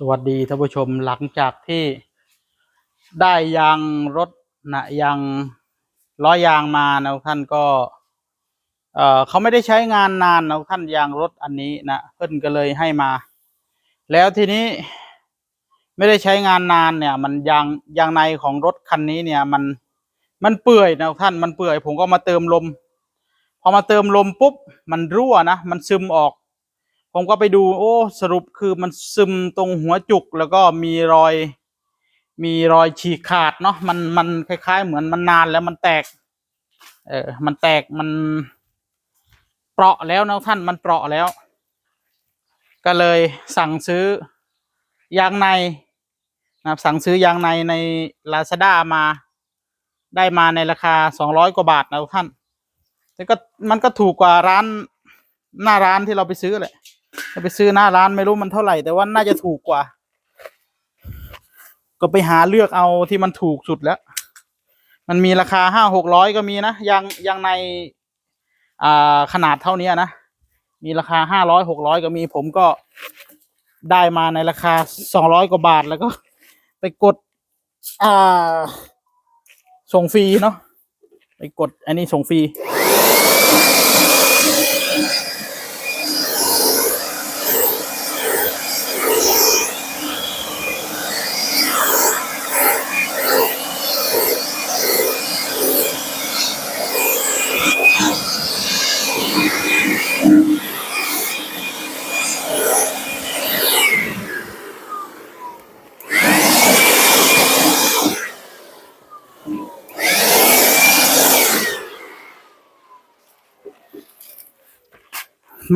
สวัสดีท่านผู้ชมหลังจากที่ได้ยางรถนะยางล้อยางมานะท่านก็เออเขาไม่ได้ใช้งานนานนะท่านยางรถอันนี้นะเพิ่นก็เลยให้มา แล้วทีนี้ไม่ได้ใช้งานนานเนี่ย มันยางยางในของรถคันนี้เนี่ย มันมันเปื่อยนะท่านมันเปื่อย ผมก็มาเติมลม พอมาเติมลมปุ๊บมันรั่วนะมันซึมออก ผมก็ไปดู โอ้สรุปคือมันซึมตรงหัวจุกแล้วก็มีรอย มีรอยฉีกขาดเนาะมันมันคล้าย ๆ เหมือนมันนานแล้วมันแตก เออมันแตกมัน เปราะแล้วนะท่านมันเปราะแล้ว ก็เลยสั่งซื้อยางในนะครับสั่งซื้อยางในใน Lazada มาได้มาในราคาสองร้อยกว่าบาทนะท่านแต่ก็มันก็ถูกกว่าร้านหน้าร้านที่เราไปซื้อแหละ ไปซื้อหน้าร้านไม่รู้มันเท่าไหร่ แต่ว่าน่าจะถูกกว่า ก็ไปหาเลือกเอาที่มันถูกสุดแล้ว มันมีราคาห้าหกร้อยก็มีนะยางยางในอ่าขนาดเท่านี้นะมีราคาห้าร้อยหกร้อยก็มี ผมก็ได้มาในราคาสองร้อยกว่าบาทแล้วก็ ไปกด อ่า ส่งฟรีเนาะไปกดอันนี้ส่งฟรี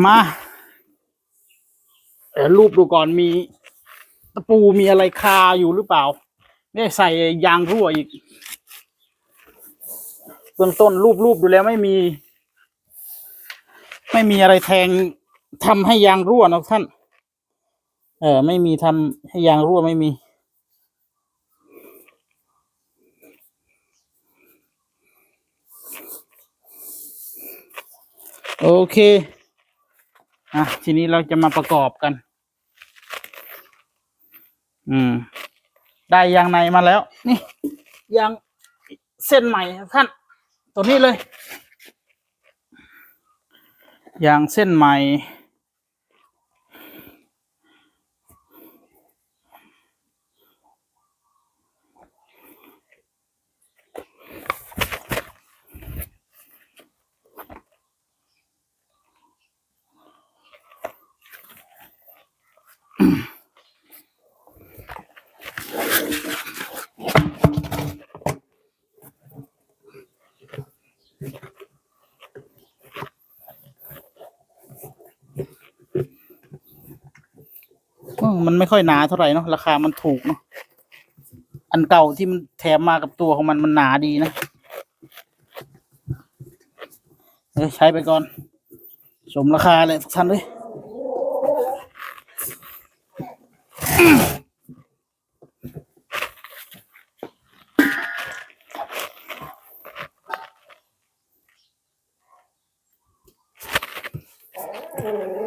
มาเออรูปดูก่อนมีตะปูมีอะไรคาอยู่หรือเปล่าไม่ยใส่ยางรั่วอีกเบื้องต้นรูปรูปดูแล้วไม่มี ไม่มีอะไรแทงทำให้ยางรั่วนะท่าน เออ ไม่มีทำให้ยางรั่วไม่มี โอเค อะทีนี้เราจะมาประกอบกัน อืม ได้ยางในมาแล้ว นี่ยางเส้นใหม่ท่าน ตัวนี้เลยยางเส้นใหม่ อื มันไม่ค่อยหนาเท่าไหร่เนาะราคามันถูกเนาะอันเก่าที่มันแถมมากับตัวของมันมันหนาดีนะเออใช้ไปก่อน สมราคาเลยทุกท่านเลยอืม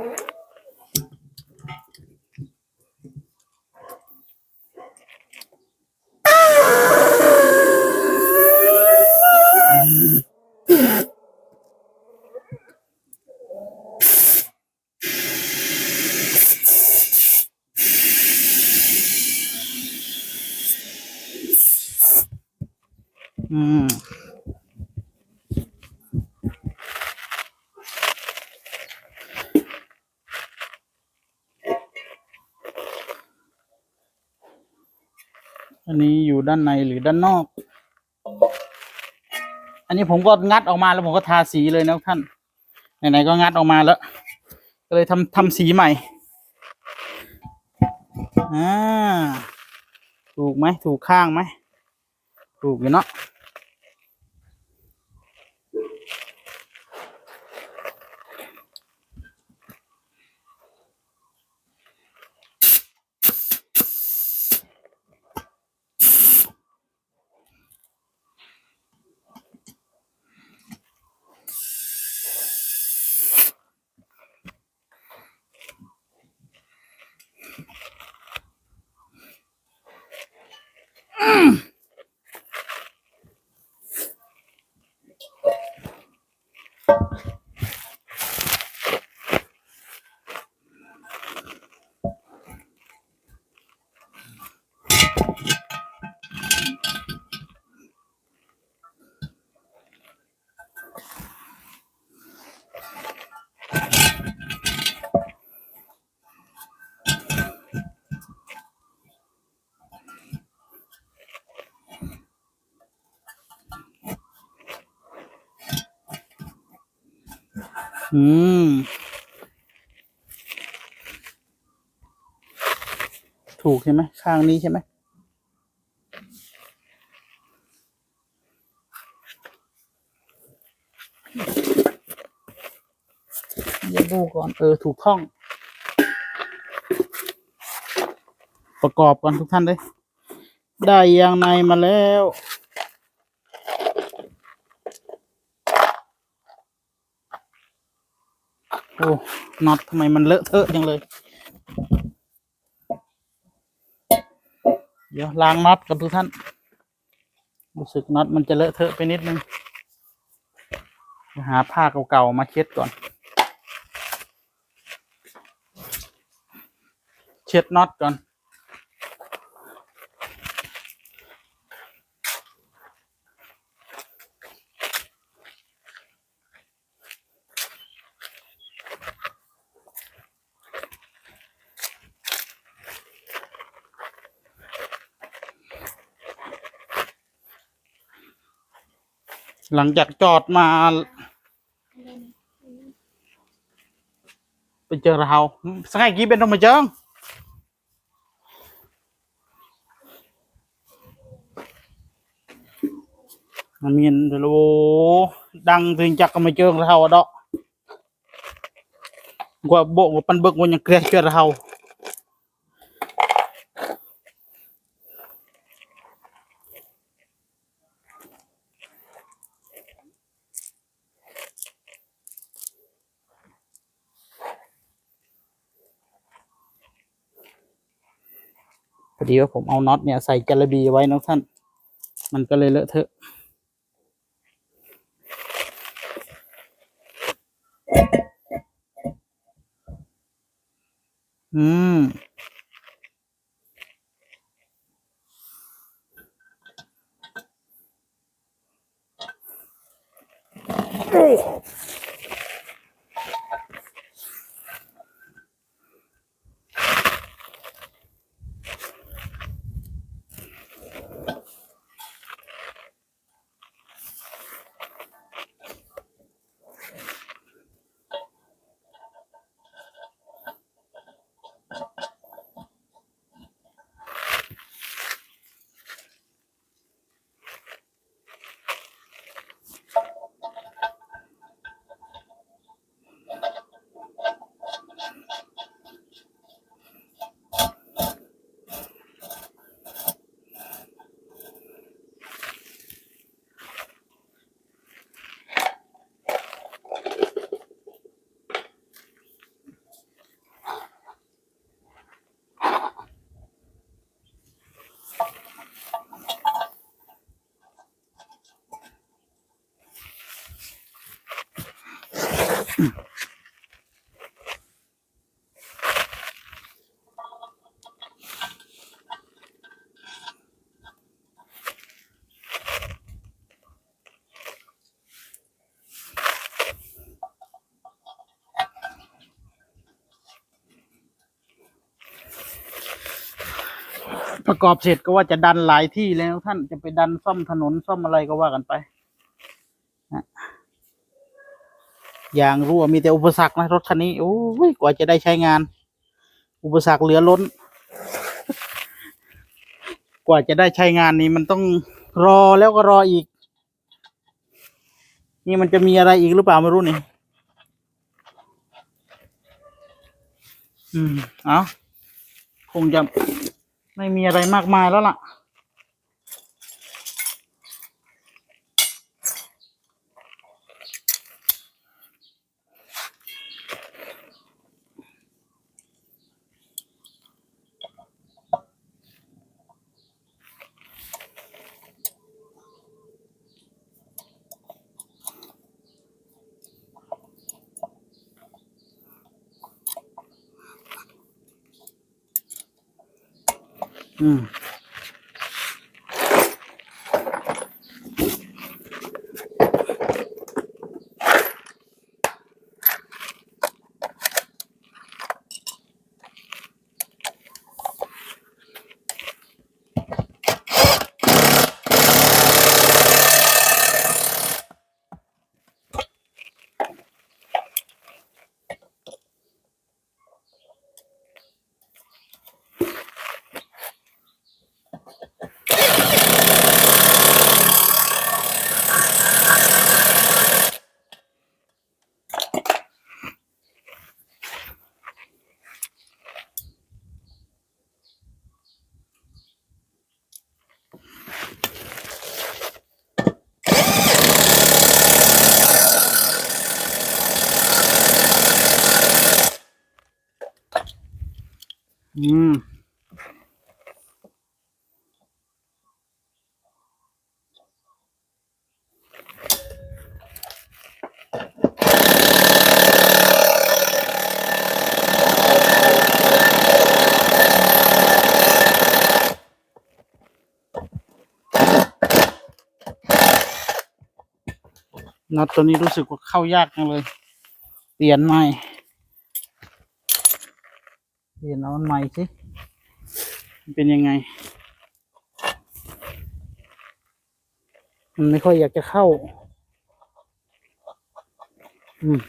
อันนี้อยู่ด้านในหรือด้านนอก อันนี้ผมก็งัดออกมาแล้วผมก็ทาสีเลยนะท่าน ไหนๆก็งัดออกมาแล้ว ก็เลยทำทำสีใหม่ อ่า ถูกไหม ถูกข้างไหม ถูกอยู่เนาะ อืม ถูกใช่ไหม ข้างนี้ใช่ไหม เดี๋ยวดูก่อน เออ ถูกท่อง ประกอบกันทุกท่านเลย ได้ยางในมาแล้ว อ้น็อตทำไมมันเลอะเทอะจังเลย เดี๋ยวล้างน็อตกันทุกท่าน รู้สึกน็อตมันจะเลอะเทอะไปนิดนึงหาผ้าเก่าๆมาเช็ดก่อน เช็ดน็อตก่อน หลังจากจอดมา ไปเจอเราสักไงกี้เป็นต้องมาเจอมันมีนโลดังถึงจักก็มาเจอเราอะดอกกว่าโบกว่าปั อดีว่าผมเอาน็อตเนี่ยใส่กระบีไว้นะท่าน มันก็เลยเลอะเทอะอืม ประ กอบเสร็จก็ว่าจะดันหลายที่แล้วท่านจะไปดันซ่อมถนนซ่อมอะไรก็ว่ากันไปนะยางรั่วมีแต่อุปสรรคนะรถคันนี้โอ้ยกว่าจะได้ใช้งาน อุปสรรคเหลือล้น กว่าจะได้ใช้งานนี้มันต้องรอแล้วก็รออีก นี่มันจะมีอะไรอีกหรือเปล่าไม่รู้นี่อืมเอาคงจะ ไม่มีอะไรมากมายแล้วล่ะ อื อืมน็อตตัวนี้รู้สึกว่าเข้ายากจังเลย เปลี่ยนใหม่ เปลี่ยนเอาอันใหม่สิเป็นยังไง มันไม่ค่อยอยากจะเข้า อืม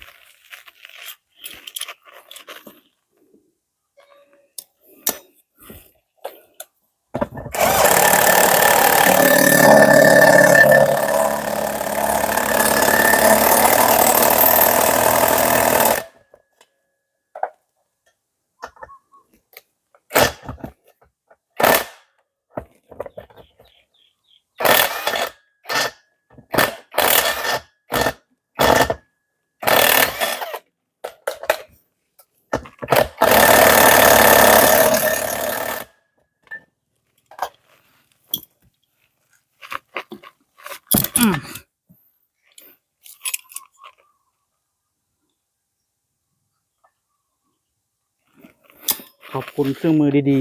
ขอบคุณเครื่องมือดี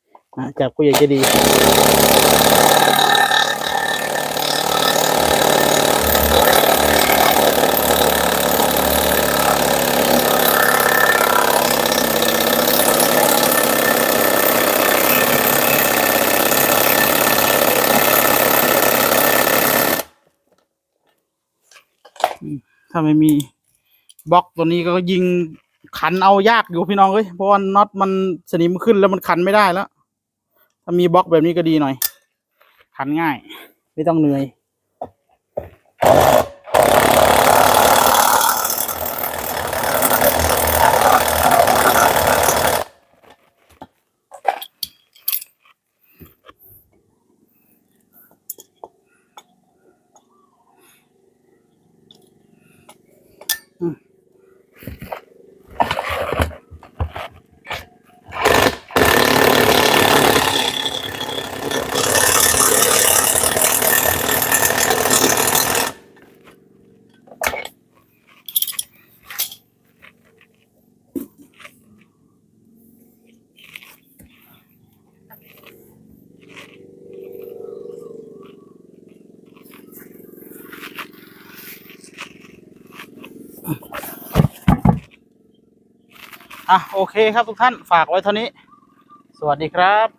ๆ จากผู้ใหญ่จะดีาไม่มีบล็อกตัวนี้ก็ยิงขันเอายากอยู่พี่น้องเอ้ยเพราะว่าน็อตมันสนิมขึ้นแล้วมันขันไม่ได้แล้ว ถ้ามีบล็อกแบบนี้ก็ดีหน่อย ขันง่าย ไม่ต้องเหนื่อย อะโอเคครับทุกท่านฝากไว้เท่านี้ สวัสดีครับ